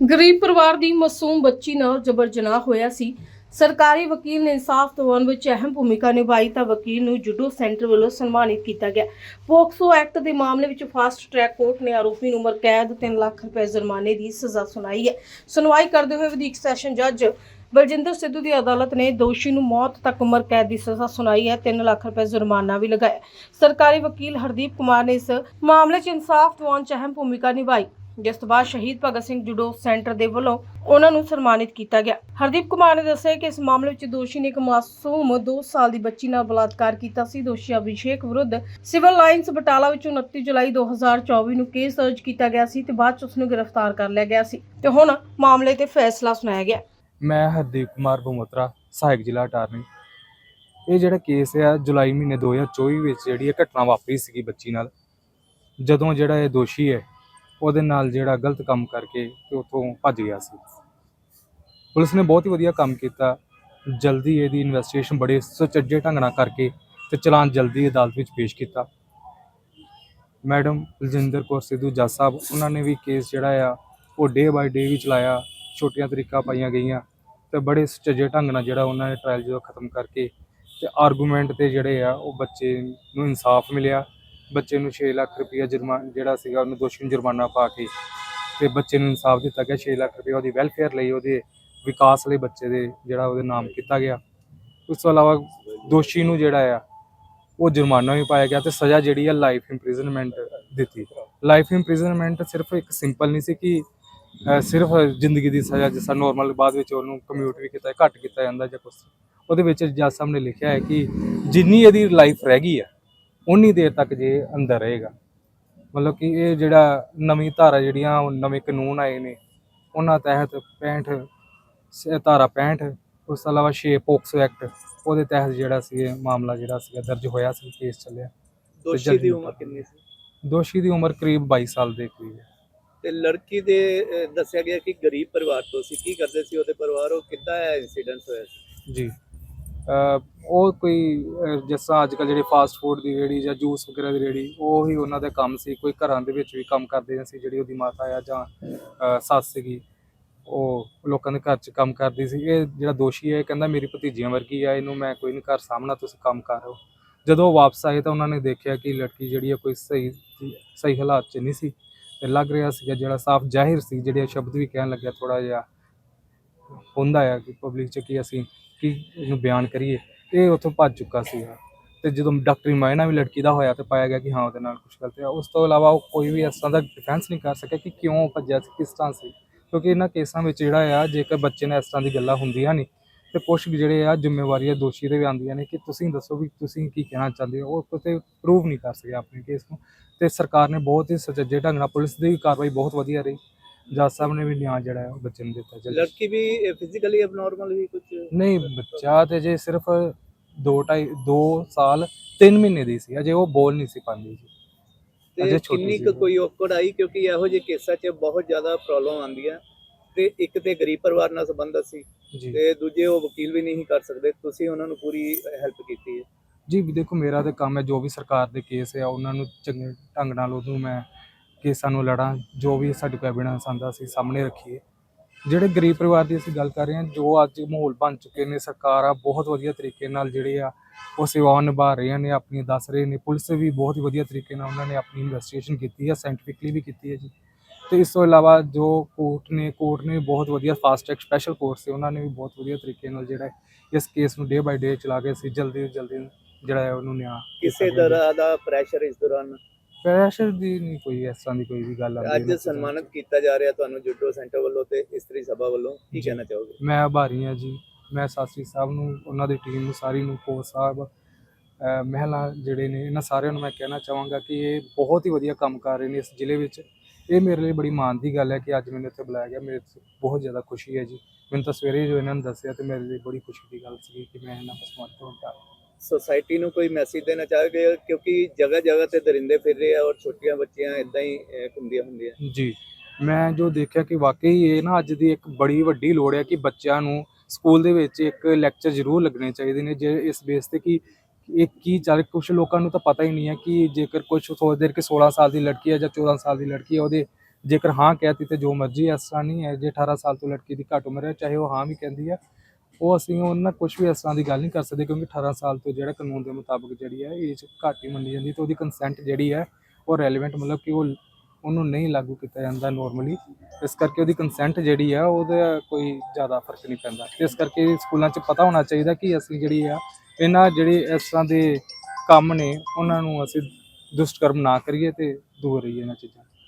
ਗਰੀਬ ਪਰਿਵਾਰ ਦੀ ਮਾਸੂਮ ਬੱਚੀ ਨਾਲ ਜਬਰ ਜਨਾਹ ਹੋਇਆ ਸੀ। ਸਰਕਾਰੀ ਵਕੀਲ ਨੇ ਇਨਸਾਫ ਦਿਵਾਉਣ ਵਿੱਚ ਅਹਿਮ ਭੂਮਿਕਾ ਨਿਭਾਈ ਤਾਂ ਵਕੀਲ ਨੂੰ ਜੁਡੋ ਸੈਂਟਰ ਵੱਲੋਂ ਸਨਮਾਨਿਤ ਕੀਤਾ ਗਿਆ। ਪੋਕਸੋ ਐਕਟ ਦੇ ਮਾਮਲੇ ਵਿੱਚ ਫਾਸਟ ਟਰੈਕ ਕੋਰਟ ਨੇ ਆਰੋਪੀ ਨੂੰ ਉਮਰ ਕੈਦ 3 ਲੱਖ ਰੁਪਏ ਜੁਰਮਾਨੇ ਦੀ ਸਜ਼ਾ ਸੁਣਾਈ ਹੈ। ਸੁਣਵਾਈ ਕਰਦੇ ਹੋਏ ਵਧੀਕ ਸੈਸ਼ਨ ਜੱਜ ਬਲਜਿੰਦਰ ਸਿੱਧੂ ਦੀ ਅਦਾਲਤ ਨੇ ਦੋਸ਼ੀ ਨੂੰ ਮੌਤ ਤੱਕ ਉਮਰ ਕੈਦ ਦੀ ਸਜ਼ਾ ਸੁਣਾਈ ਹੈ। 3 ਲੱਖ ਰੁਪਏ ਜੁਰਮਾਨਾ ਵੀ ਲਗਾਇਆ। ਸਰਕਾਰੀ ਵਕੀਲ ਹਰਦੀਪ ਕੁਮਾਰ ਨੇ ਇਸ ਮਾਮਲੇ 'ਚ ਇਨਸਾਫ ਦਿਵਾਉਣ 'ਚ ਅਹਿਮ ਭੂਮਿਕਾ ਨਿਭਾਈ। ਜਿਸ ਤੋਂ ਬਾਅਦ ਸ਼ਹੀਦ ਭਗਤ ਸਿੰਘ ਜੁਡੋ ਸੈਂਟਰ ਦੇ ਵੱਲੋਂ ਉਹਨਾਂ ਨੂੰ ਸਨਮਾਨਿਤ ਕੀਤਾ ਗਿਆ। ਹਰਦੀਪ ਕੁਮਾਰ ਨੇ ਦੱਸਿਆ ਕਿ ਇਸ ਮਾਮਲੇ ਵਿੱਚ ਦੋਸ਼ੀ ਨੇ ਇੱਕ ਮਾਸੂਮ 2 ਸਾਲ ਦੀ ਬੱਚੀ ਨਾਲ ਬਲਾਤਕਾਰ ਕੀਤਾ ਸੀ। ਦੋਸ਼ੀ ਅਭਿਸ਼ੇਕ ਵਿਰੁੱਧ ਸਿਵਲ ਲਾਈਨਸ ਬਟਾਲਾ ਵਿੱਚ 29 ਜੁਲਾਈ 2024 ਨੂੰ ਕੇਸ ਦਰਜ ਕੀਤਾ ਗਿਆ ਸੀ ਤੇ ਬਾਅਦ ਚ ਉਸ ਨੂੰ ਗ੍ਰਿਫਤਾਰ ਕਰ ਲਿਆ ਗਿਆ ਸੀ ਤੇ ਹੁਣ ਮਾਮਲੇ ਤੇ ਫੈਸਲਾ ਸੁਣਾਇਆ ਗਿਆ। ਮੈਂ ਹਰਦੀਪ ਕੁਮਾਰ ਬਮੋਤਰਾ, ਸਹਾਇਕ ਜ਼ਿਲ੍ਹਾ ਅਟਾਰਨੀ। ਇਹ ਜਿਹੜਾ ਕੇਸ ਆ, ਜੁਲਾਈ ਮਹੀਨੇ 2024 ਵਿੱਚ ਜਿਹੜੀ ਇਹ ਘਟਨਾ ਵਾਪਰੀ ਸੀਗੀ ਬੱਚੀ ਨਾਲ, ਜਦੋਂ ਜਿਹੜਾ ਇਹ ਦੋਸ਼ੀ ਹੈ ਉਹਦੇ ਨਾਲ ਜਿਹੜਾ ਗਲਤ ਕੰਮ ਕਰਕੇ ਤੇ ਉੱਥੋਂ ਭੱਜ ਗਿਆ ਸੀ। ਪੁਲਿਸ ਨੇ ਬਹੁਤ ਹੀ ਵਧੀਆ ਕੰਮ ਕੀਤਾ। ਜਲਦੀ ਇਹਦੀ ਇਨਵੈਸਟੀਗੇਸ਼ਨ ਬੜੇ ਸੁਚੱਜੇ ਢੰਗ ਨਾਲ ਕਰਕੇ ਤੇ ਚਲਾਨ ਜਲਦੀ ਅਦਾਲਤ ਵਿੱਚ ਪੇਸ਼ ਕੀਤਾ। ਮੈਡਮ ਬਲਜਿੰਦਰ ਕੌਰ ਸਿੱਧੂ ਜੱਜ ਸਾਹਿਬ, ਉਹਨਾਂ ਨੇ ਵੀ ਕੇਸ ਜਿਹੜਾ ਆ, ਉਹ ਡੇ ਬਾਈ ਡੇ ਵੀ ਚਲਾਇਆ, ਛੋਟੀਆਂ ਤਰੀਕਾਂ ਪਾਈਆਂ ਗਈਆਂ ਤੇ ਬੜੇ ਸੁਚੱਜੇ ਢੰਗ ਨਾਲ ਜਿਹੜਾ ਉਹਨਾਂ ਨੇ ਟ੍ਰਾਇਲ ਜਦੋਂ ਖਤਮ ਕਰਕੇ ਤੇ ਆਰਗੂਮੈਂਟ ਤੇ ਜਿਹੜੇ ਆ, ਉਹ ਬੱਚੇ ਨੂੰ ਇਨਸਾਫ ਮਿਲਿਆ। ਬੱਚੇ ਨੂੰ 6 ਲੱਖ ਰੁਪਇਆ ਜੁਰਮਾਨਾ ਜਿਹੜਾ ਸੀਗਾ ਉਹਨੂੰ ਦੋਸ਼ੀ ਨੂੰ ਜੁਰਮਾਨਾ ਪਾ ਕੇ ਤੇ ਬੱਚੇ ਨੂੰ ਇਨਸਾਫ ਦਿੱਤਾ ਗਿਆ 6 ਲੱਖ ਰੁਪਇਆ ਉਹਦੀ ਵੈਲਫੇਅਰ ਲਈ, ਉਹਦੇ ਵਿਕਾਸ ਲਈ ਬੱਚੇ ਦੇ ਜਿਹੜਾ ਉਹਦੇ ਨਾਮ ਕੀਤਾ ਗਿਆ। ਉਸ ਤੋਂ ਇਲਾਵਾ ਦੋਸ਼ੀ ਨੂੰ ਜਿਹੜਾ ਆ, ਉਹ ਜੁਰਮਾਨਾ ਵੀ ਪਾਇਆ ਗਿਆ ਤੇ ਸਜ਼ਾ ਜਿਹੜੀ ਆ ਲਾਈਫ ਇੰਪ੍ਰਿਜ਼ਨਮੈਂਟ ਦਿੱਤੀ। ਲਾਈਫ ਇੰਪ੍ਰਿਜ਼ਨਮੈਂਟ ਸਿਰਫ ਇੱਕ ਸਿੰਪਲ ਨਹੀਂ ਸੀ ਕਿ ਸਿਰਫ ਜ਼ਿੰਦਗੀ ਦੀ ਸਜ਼ਾ ਜਿਸ ਤਰ੍ਹਾਂ ਨਾਰਮਲ ਬਾਅਦ ਵਿੱਚ ਉਹਨੂੰ ਕਮਿਊਟ ਵੀ ਕੀਤਾ, ਘੱਟ ਕੀਤਾ ਜਾਂਦਾ ਜਾਂ ਕੁਛ। ਉਹਦੇ ਵਿੱਚ ਜੱਜ ਸਾਹਿਬ ਨੇ ਲਿਖਿਆ ਹੈ ਕਿ ਜਿੰਨੀ ਇਹਦੀ ਲਾਈਫ ਰਹਿ ਗਈ ਹੈ ਉਨੀ ਦੇਰ ਤੱਕ ਜੇ ਅੰਦਰ ਰਹੇਗਾ। ਮਤਲਬ ਕਿ ਇਹ ਜਿਹੜਾ ਨਵੀਂ ਧਾਰਾ ਜਿਹੜੀਆਂ ਉਹ ਨਵੇਂ ਕਾਨੂੰਨ ਆਏ ਨੇ ਉਹਨਾਂ ਤਹਿਤ 65 ਸ- ਧਾਰਾ 65 ਉਸ ਤੋਂ ਇਲਾਵਾ 6 ਪੋਕਸੋ ਐਕਟ ਉਹਦੇ ਤਹਿਤ ਜਿਹੜਾ ਸੀ ਇਹ ਮਾਮਲਾ ਜਿਹੜਾ ਸੀਗਾ ਦਰਜ ਹੋਇਆ ਸੀ ਕੇਸ ਚੱਲਿਆ। ਦੋਸ਼ੀ ਦੀ ਉਮਰ ਕਿੰਨੀ ਸੀ? ਦੋਸ਼ੀ ਦੀ ਉਮਰ ਕਰੀਬ 22 ਸਾਲ ਦੇ ਕਰੀਬ ਹੈ। ਤੇ ਲੜਕੀ ਦੇ ਅਹ, ਦੱਸਿਆ ਗਿਆ ਕਿ ਗਰੀਬ ਪਰਿਵਾਰ ਤੋਂ ਸੀ। ਕੀ ਕਰਦੇ ਸੀ ਉਹਦੇ ਪਰਿਵਾਰ? ਉਹ ਕਿੱਦਾਂ ਇਹ ਇਨਸੀਡੈਂਟ ਹੋਇਆ ਸੀ? ਜੀ ਉਹ ਕੋਈ, ਅਹ, ਜਿਸ ਤਰ੍ਹਾਂ ਅੱਜ ਕੱਲ੍ਹ ਜਿਹੜੀ ਫਾਸਟ ਫੂਡ ਦੀ ਰੇੜੀ ਜਾਂ ਜੂਸ ਵਗੈਰਾ ਦੀ ਰੇੜੀ ਉਹ ਹੀ ਉਹਨਾਂ ਦਾ ਕੰਮ ਸੀ। ਕੋਈ ਘਰਾਂ ਦੇ ਵਿੱਚ ਵੀ ਕੰਮ ਕਰਦੇ ਸੀ, ਜਿਹੜੀ ਉਹਦੀ ਮਾਤਾ ਆ ਜਾਂ, ਅਹ, ਸੱਸ ਸੀਗੀ, ਉਹ ਲੋਕਾਂ ਦੇ ਘਰ 'ਚ ਕੰਮ ਕਰਦੀ ਸੀ। ਇਹ ਜਿਹੜਾ ਦੋਸ਼ੀ ਹੈ, ਇਹ ਕਹਿੰਦਾ ਮੇਰੀ ਭਤੀਜੀਆਂ ਵਰਗੀ ਆ, ਇਹਨੂੰ ਮੈਂ ਕੋਈ ਨਹੀਂ ਘਰ ਸਾਹਮਣਾ ਤੁਸੀਂ ਕੰਮ ਕਰ ਰਹੋ ਜਦੋਂ ਉਹ ਵਾਪਸ ਆਏ ਤਾਂ ਉਹਨਾਂ ਨੇ ਦੇਖਿਆ ਕਿ ਲੜਕੀ ਜਿਹੜੀ ਆ ਕੋਈ ਸਹੀ ਸਹੀ ਹਾਲਾਤ 'ਚ ਨਹੀਂ ਸੀ ਤੇ ਲੱਗ ਰਿਹਾ ਸੀਗਾ ਜਿਹੜਾ ਸਾਫ਼ ਜ਼ਾਹਿਰ ਸੀ, ਜਿਹੜੇ ਸ਼ਬਦ ਵੀ ਕਹਿਣ ਲੱਗਿਆ ਥੋੜਾ ਜਿਹਾ ਹੁੰਦਾ ਆ ਕਿ ਪਬਲਿਕ 'ਚ ਕਿ ਅਸੀਂ ਕੀ ਇਹਨੂੰ ਬਿਆਨ ਕਰੀਏ। ਇਹ ਉੱਥੋਂ ਭੱਜ ਚੁੱਕਾ ਸੀਗਾ। ਤੇ ਜਦੋਂ ਡਾਕਟਰੀ ਮਾਇਨਾ ਵੀ ਲੜਕੀ ਦਾ ਹੋਇਆ ਤੇ ਪਾਇਆ ਗਿਆ ਕਿ ਹਾਂ ਉਹਦੇ ਨਾਲ ਕੁਝ ਗਲਤ ਹੈ ਉਸ ਤੋਂ ਇਲਾਵਾ ਉਹ ਕੋਈ ਵੀ ਇਸ ਤਰ੍ਹਾਂ ਦਾ ਡਿਫੈਂਸ ਨਹੀਂ ਕਰ ਸਕਿਆ ਕਿ ਕਿਉਂ ਭੱਜਿਆ ਸੀ, ਕਿਸ ਤਰ੍ਹਾਂ ਸੀ। ਕਿਉਂਕਿ ਇਹਨਾਂ ਕੇਸਾਂ ਵਿੱਚ ਜਿਹੜਾ ਆ, ਜੇਕਰ ਬੱਚੇ ਨਾਲ ਇਸ ਤਰ੍ਹਾਂ ਦੀ ਗੱਲਾਂ ਹੁੰਦੀਆਂ ਨਹੀਂ, ਤੇ ਕੁਝ ਜਿਹੜੇ ਆ ਜ਼ਿੰਮੇਵਾਰੀਆਂ ਦੋਸ਼ੀ ਦੇ ਵੀ ਆਉਂਦੀਆਂ ਨੇ ਕਿ ਤੁਸੀਂ ਦੱਸੋ ਵੀ ਤੁਸੀਂ ਕੀ ਕਹਿਣਾ ਚਾਹੁੰਦੇ ਹੋ, ਉਹ ਕਿਤੇ ਪ੍ਰੂਵ ਨਹੀਂ ਕਰ ਸਕਿਆ ਆਪਣੇ ਕੇਸ ਨੂੰ। ਤੇ ਸਰਕਾਰ ਨੇ ਬਹੁਤ ਹੀ ਸੁਚੱਜੇ ਢੰਗ ਨਾਲ ਪੁਲਿਸ ਦੀ ਵੀ ਕਾਰਵਾਈ ਬਹੁਤ ਵਧੀਆ ਰਹੀ। ਜੱਜ ਸਾਹਿਬ ਨੇ ਵੀ ਨਿਆਂ ਜਿਹੜਾ ਹੈ ਉਹ ਬੱਚੇ ਨੂੰ ਦਿੱਤਾ ਜਲਦੀ ਲੜਕੀ ਵੀ ਫਿਜ਼ੀਕਲੀ ਅਬਨੋਰਮਲ ਵੀ ਕੁਝ ਨਹੀਂ ਬੱਚਾ ਤੇ ਜੇ ਸਿਰਫ 2 2.5 2 ਸਾਲ 3 ਮਹੀਨੇ ਦੀ ਸੀ ਅਜੇ ਉਹ ਬੋਲ ਨਹੀਂ ਸੀ ਪਾਉਂਦੀ ਸੀ ਅਜੇ ਛੋਟੀ ਕਿੰਨੀ ਕੁ। ਕੋਈ ਔਕੜ ਆਈ? ਕਿਉਂਕਿ ਇਹੋ ਜਿਹੇ ਕੇਸਾਂ 'ਚ ਬਹੁਤ ਜ਼ਿਆਦਾ ਪ੍ਰੋਬਲਮ ਆਉਂਦੀਆਂ। ਤੇ ਇੱਕ ਤੇ ਗਰੀਬ ਪਰਿਵਾਰ ਨਾਲ ਸੰਬੰਧਤ ਸੀ ਤੇ ਦੂਜੇ ਉਹ ਵਕੀਲ ਵੀ ਨਹੀਂ ਕਰ ਸਕਦੇ। ਤੁਸੀਂ ਉਹਨਾਂ ਨੂੰ ਪੂਰੀ ਹੈਲਪ ਕੀਤੀ ਹੈ। ਜੀ ਦੇਖੋ ਮੇਰਾ ਤੇ ਕੰਮ ਹੈ ਜੋ ਵੀ ਸਰਕਾਰ ਦੇ ਕੇਸ ਆ ਉਹਨਾਂ ਨੂੰ ਚੰਗੇ ਢੰਗ ਨਾਲ ਉਹਨੂੰ ਮੈਂ ਕੇਸਾਂ ਨੂੰ ਲੜਾਂ ਜੋ ਵੀ ਸਾਡੇ ਕੋਲ ਐਵੀਡੈਂਸ ਆਂਦਾ ਅਸੀਂ ਸਾਹਮਣੇ ਰੱਖੀਏ। ਜਿਹੜੇ ਗਰੀਬ ਪਰਿਵਾਰ ਦੀ ਅਸੀਂ ਗੱਲ ਕਰ ਰਹੇ ਹਾਂ ਜੋ ਅੱਜ ਮਾਹੌਲ ਬਣ ਚੁੱਕੇ ਨੇ ਸਰਕਾਰਾਂ ਬਹੁਤ ਵਧੀਆ ਤਰੀਕੇ ਨਾਲ ਜਿਹੜੇ ਆ ਉਹ ਸੇਵਾਵਾਂ ਨਿਭਾ ਰਹੀਆਂ ਨੇ ਆਪਣੀ ਦੱਸ ਰਹੇ ਨੇ। ਪੁਲਿਸ ਵੀ ਬਹੁਤ ਹੀ ਵਧੀਆ ਤਰੀਕੇ ਨਾਲ ਉਹਨਾਂ ਨੇ ਆਪਣੀ ਇਨਵੈਸਟੀਗੇਸ਼ਨ ਕੀਤੀ ਹੈ ਸਾਇੰਟੀਫਿਕਲੀ ਵੀ ਕੀਤੀ ਹੈ ਜੀ। ਤੇ ਇਸ ਤੋਂ ਇਲਾਵਾ ਜੋ ਕੋਰਟ ਨੇ ਕੋਰਟ ਨੇ ਬਹੁਤ ਵਧੀਆ ਫਾਸਟ ਟਰੈਕ ਸਪੈਸ਼ਲ ਕੋਰਟ ਸੀ ਉਹਨਾਂ ਨੇ ਵੀ ਬਹੁਤ ਵਧੀਆ ਤਰੀਕੇ ਨਾਲ ਜਿਹੜਾ ਇਸ ਕੇਸ ਨੂੰ ਡੇ ਬਾਈ ਡੇ ਚਲਾ ਕੇ ਅਸੀਂ ਜਲਦੀ ਤੋਂ ਜਲਦੀ ਜਿਹੜਾ ਹੈ ਉਹਨੂੰ ਨਿਆਂ ਕਿਸੇ ਤਰ੍ਹਾਂ ਦਾ ਪ੍ਰੈਸ਼ਰ ਇਸ ਦੌਰਾਨ? ਪ੍ਰੈਸ਼ਰ ਦੀ ਨਹੀਂ ਕੋਈ ਇਸ ਤਰ੍ਹਾਂ ਦੀ ਕੋਈ ਵੀ ਗੱਲ ਆਉਂਦੀ ਅੱਜ। ਸਨਮਾਨਿਤ ਕੀਤਾ ਜਾ ਰਿਹਾ ਤੁਹਾਨੂੰ ਜੁਡੋ ਸੈਂਟਰ ਵੱਲੋਂ ਤੇ ਇਸਤਰੀ ਸਭਾ ਵੱਲੋਂ ਕੀ। ਕਹਿਣਾ ਚਾਹੋਗੇ? ਮੈਂ ਆਭਾਰੀ ਹਾਂ ਜੀ। ਮੈਂ ਸਾਸੀ ਸਾਹਿਬ ਨੂੰ ਉਹਨਾਂ ਦੀ ਟੀਮ ਨੂੰ ਸਾਰੀ ਨੂੰ ਕੋਚ ਸਾਹਿਬ ਮਹਿਲਾ ਜਿਹੜੇ ਨੇ ਇਹਨਾਂ ਸਾਰਿਆਂ ਨੂੰ ਮੈਂ ਕਹਿਣਾ ਚਾਹਾਂਗਾ ਕਿ ਇਹ ਬਹੁਤ ਹੀ ਵਧੀਆ ਕੰਮ ਕਰ ਰਹੇ ਨੇ ਇਸ ਜ਼ਿਲ੍ਹੇ ਵਿੱਚ। ਇਹ ਮੇਰੇ ਲਈ ਬੜੀ ਮਾਣ ਦੀ ਗੱਲ ਹੈ ਕਿ ਅੱਜ ਮੈਨੂੰ ਇੱਥੇ ਬੁਲਾਇਆ ਗਿਆ। ਮੇਰੇ ਬਹੁਤ ਜ਼ਿਆਦਾ ਖੁਸ਼ੀ ਹੈ ਜੀ। ਮੈਨੂੰ ਤਾਂ ਸਵੇਰੇ ਜੋ ਇਹਨਾਂ ਨੇ ਦੱਸਿਆ ਤੇ ਮੇਰੇ ਲਈ ਬੜੀ ਖੁਸ਼ੀ ਦੀ ਗੱਲ ਸੀ ਕਿ ਮੈਂ ਇਹਨਾਂ ਨੂੰ ਸਮਰਥਨ ਹੁੰਦਾ ਸੋਸਾਇਟੀ ਨੂੰ ਕੋਈ ਮੈਸੇਜ ਦੇਣਾ ਚਾਹੋਗੇ? ਕਿਉਂਕਿ ਜਗ੍ਹਾ ਜਗ੍ਹਾ ਤੇ ਦਰਿੰਦੇ ਫਿਰ ਰਹੇ ਆ ਔਰ ਛੋਟੀਆਂ ਬੱਚੀਆਂ ਇਦਾਂ ਹੀ ਅਹ, ਘੁੰਮਦੀਆਂ ਹੁੰਦੀਆਂ। ਜੀ। ਮੈਂ ਜੋ ਦੇਖਿਆ ਕਿ ਵਾਕਈ ਇਹ ਨਾ ਅੱਜ ਦੀ ਇੱਕ ਬੜੀ ਵੱਡੀ ਲੋੜ ਹੈ ਕਿ ਬੱਚਿਆਂ ਨੂੰ ਸਕੂਲ ਦੇ ਵਿੱਚ ਇੱਕ ਲੈਕਚਰ ਜ਼ਰੂਰ ਲੱਗਣੇ ਚਾਹੀਦੇ ਨੇ ਜੇ ਇਸ ਬੇਸ ਤੇ ਕਿ ਇਹ ਕੀ ਚੱਲ ਕੁਝ ਲੋਕਾਂ ਨੂੰ ਤਾਂ ਪਤਾ ਹੀ ਨਹੀਂ ਹੈ ਕਿ ਜੇਕਰ ਕੁਝ ਸੋਚਦੇ ਨੇ ਕਿ 16 ਸਾਲ ਦੀ ਲੜਕੀ ਹੈ ਜਾਂ 14 ਸਾਲ ਦੀ ਲੜਕੀ ਹੈ ਉਹਦੇ ਜੇਕਰ ਹਾਂ ਕਹਿਤੀ ਤੇ ਜੋ ਮਰਜ਼ੀ ਇਸ ਤਰ੍ਹਾਂ ਨਹੀਂ ਹੈ ਜੇ 18 ਸਾਲ ਤੋਂ ਲੜਕੀ ਦੀ ਘੱਟ ਉਮਰ ਹੈ ਚਾਹੇ ਉਹ ਹਾਂ ਵੀ ਕਹਿੰਦੀ ਹੈ। ਉਹ ਅਸੀਂ ਉਹਨਾਂ ਨਾਲ ਕੁਝ ਵੀ ਇਸ ਤਰ੍ਹਾਂ ਦੀ ਗੱਲ ਨਹੀਂ ਕਰ ਸਕਦੇ ਕਿਉਂਕਿ 18 ਸਾਲ ਤੋਂ ਜਿਹੜਾ ਕਾਨੂੰਨ ਦੇ ਮੁਤਾਬਕ ਜਿਹੜੀ ਹੈ ਏਜ ਘੱਟ ਹੀ ਮੰਨੀ ਜਾਂਦੀ ਤੇ ਉਹਦੀ ਕੰਸੈਂਟ ਜਿਹੜੀ ਹੈ ਉਹ ਰੈਲੇਵੈਂਟ ਮਤਲਬ ਕਿ ਉਹ ਉਹਨੂੰ ਨਹੀਂ ਲਾਗੂ ਕੀਤਾ ਜਾਂਦਾ ਨੋਰਮਲੀ ਇਸ ਕਰਕੇ ਉਹਦੀ ਕੰਸੈਂਟ ਜਿਹੜੀ ਆ ਉਹਦਾ ਕੋਈ ਜ਼ਿਆਦਾ ਫ਼ਰਕ ਨਹੀਂ ਪੈਂਦਾ। ਤੇ ਇਸ ਕਰਕੇ ਸਕੂਲਾਂ 'ਚ ਪਤਾ ਹੋਣਾ ਚਾਹੀਦਾ ਕਿ ਅਸੀਂ ਜਿਹੜੀ ਆ, ਇਹਨਾਂ ਜਿਹੜੇ ਇਸ ਤਰ੍ਹਾਂ ਦੇ ਕੰਮ ਨੇ, ਉਹਨਾਂ ਨੂੰ ਅਸੀਂ ਦੁਸ਼ਟਕਰਮ ਨਾ ਕਰੀਏ ਤੇ ਦੂਰ ਰਹੀਏ ਇਹਨਾਂ ਚੀਜ਼ਾਂ